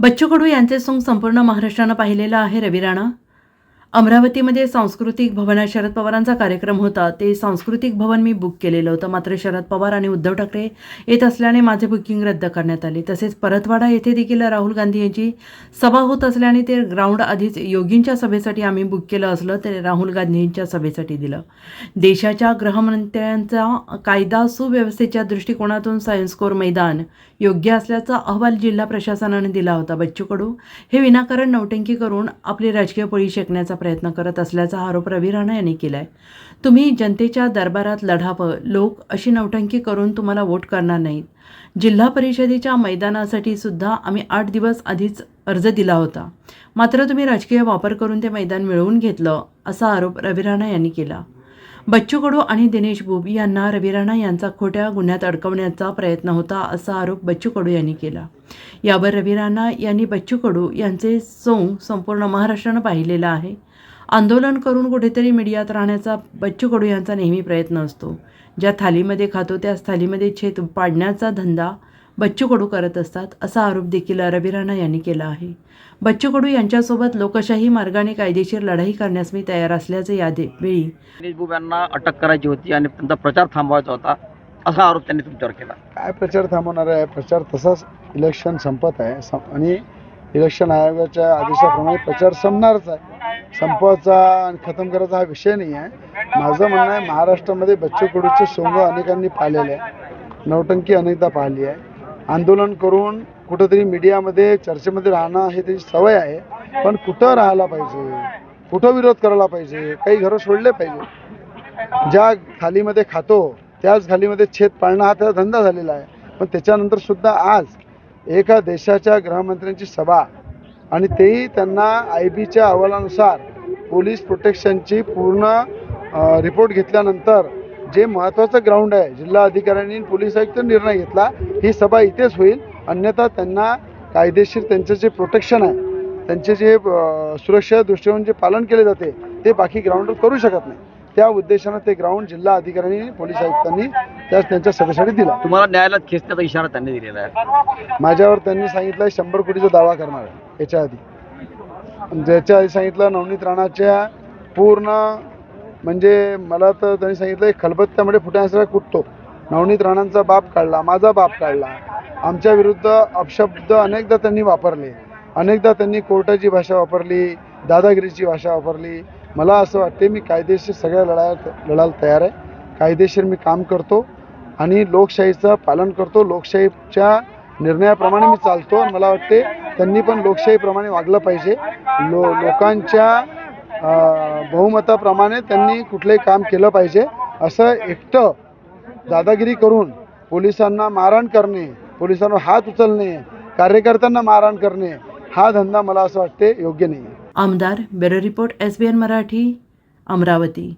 बच्चू कडू यांचे सोंग संपूर्ण महाराष्ट्रानं पाहिलेलं आहे. रवी राणा अमरावतीमध्ये सांस्कृतिक भवनात शरद पवारांचा कार्यक्रम होता. ते सांस्कृतिक भवन मी बुक केलेलं होतं. मात्र शरद पवार आणि उद्धव ठाकरे येत असल्याने माझे बुकिंग रद्द करण्यात आले. तसेच परतवाडा येथे देखील राहुल गांधी यांची सभा होत असल्याने ते ग्राउंड आधीच योगींच्या सभेसाठी आम्ही बुक केलं असलं ते राहुल गांधींच्या सभेसाठी दिलं. देशाच्या गृहमंत्र्यांचा कायदा सुव्यवस्थेच्या दृष्टिकोनातून सायन्सकोर मैदान योग्य असल्याचा अहवाल जिल्हा प्रशासनाने दिला होता. बच्चू कडू हे विनाकारण नौटंकी करून आपली राजकीय पळी शेकण्याचा प्रयत्न करत असल्याचा आरोप रवी राणा यांनी केला आहे तुम्ही जनतेच्या दरबारात लढावं लोक अशी नौटंकी करून तुम्हाला वोट करणार नाहीत. जिल्हा परिषदेच्या मैदानासाठी सुद्धा आम्ही आठ दिवस आधीच अर्ज दिला होता. मात्र तुम्ही राजकीय वापर करून ते मैदान मिळवून घेतलं असा आरोप रवी राणा यांनी केला. बच्चू कडू आणि दिनेश बुब यांना रवी राणा यांचा खोट्या गुन्ह्यात अडकवण्याचा प्रयत्न होता असा आरोप बच्चू कडू यांनी केला. यावर रवी राणा यांनी बच्चू कडू यांचे सोंग संपूर्ण महाराष्ट्रानं पाहिलेलं आहे. आंदोलन करून कुठेतरी मीडियात राहण्याचा बच्चू कडू यांचा नेहमी प्रयत्न असतो. ज्या थालीमध्ये खातो त्याच थालीमध्ये छेद पाडण्याचा धंदा बच्चू कडू करत असतात असा आरोप देखील रवी राणा यांनी केला आहे. बच्चू कडू यांच्यासोबत लोकशाही मार्गाने कायदेशीर लढाई करण्यास मी तयार असल्याचे यावेळी दिनेश बुब यांना अटक करायची होती आणि त्यांचा प्रचार थांबवायचा होता असा आरोप त्यांनी तुमच्यावर केला. काय प्रचार थांबवणार आहे? प्रचार तसाच इलेक्शन संपत आहे. सं- आणि इलेक्शन आयोगाच्या आदेशाप्रमाणे प्रचार संपणारच आहे. संपवायचा आणि खतम करायचा हा विषय नाही आहे. माझं म्हणणं आहे महाराष्ट्रामध्ये बच्चू कडूचे सोंग अनेकांनी पाहिलेले आहे. नौटंकी अनेकदा पाहिली आहे. आंदोलन करून कुठंतरी मीडियामध्ये चर्चेमध्ये राहणं हे त्याची सवय आहे. पण कुठं राहायला पाहिजे? कुठं विरोध करायला पाहिजे? काही घरं सोडले पाहिजे. ज्या खालीमध्ये खातो त्याच खालीमध्ये छेद पाळणं हा त्याचा धंदा झालेला आहे. पण त्याच्यानंतर सुद्धा आज एका देशाच्या गृहमंत्र्यांची सभा आणि तेही त्यांना आय बीच्या अहवालानुसार पोलीस प्रोटेक्शनची पूर्ण रिपोर्ट घेतल्यानंतर जे महत्त्वाचं ग्राउंड आहे जिल्हा अधिकाऱ्यांनी आणि पोलीस आयुक्त निर्णय घेतला ही सभा इथेच होईल. अन्यथा त्यांना कायदेशीर त्यांचं जे प्रोटेक्शन आहे त्यांचे जे सुरक्षा दृष्टिकोन जे पालन केले जाते ते बाकी ग्राउंडवर करू शकत नाही. त्या उद्देशानं ते ग्राउंड जिल्हा अधिकाऱ्यांनी पोलीस आयुक्तांनी त्या त्यांच्या सभेसाठी दिला. तुम्हाला न्यायालयात खेचण्याचा इशारा त्यांनी दिलेला आहे. माझ्यावर त्यांनी सांगितलं शंभर कोटीचा दावा करणार आहे. याच्या आधी. ज्याच्या आधी सांगितलं नवनीत राणाच्या पूर्ण म्हणजे मला तर त्यांनी सांगितलं खलबत्त्यामध्ये फुटण्यासारखा कुटतो. नवनीत राणांचा बाप काढला माझा बाप काढला. आमच्या विरुद्ध अपशब्द अनेकदा त्यांनी वापरले. अनेकदा त्यांनी कोर्टाची भाषा वापरली दादागिरीची भाषा वापरली. मला असं वाटते मी कायदेशीर सगळ्या लढाया लढायला तयार आहे. कायदेशीर मी काम करतो आणि लोकशाहीचं पालन करतो. लोकशाहीच्या निर्णयाप्रमाणे मी चालतो आणि मला वाटते त्यांनी पण लोकशाहीप्रमाणे वागलं पाहिजे. लो लोकांच्या बहुमताप्रमाणे त्यांनी कुठलंही काम केलं पाहिजे. असं एकटं दादागिरी करून पोलिसांना मारहाण करणे पोलिसांवर हात उचलणे कार्यकर्त्यांना मारहाण करणे हा धंदा मला असं वाटते योग्य नाही आमदार bureau report S B N Marathi Amravati.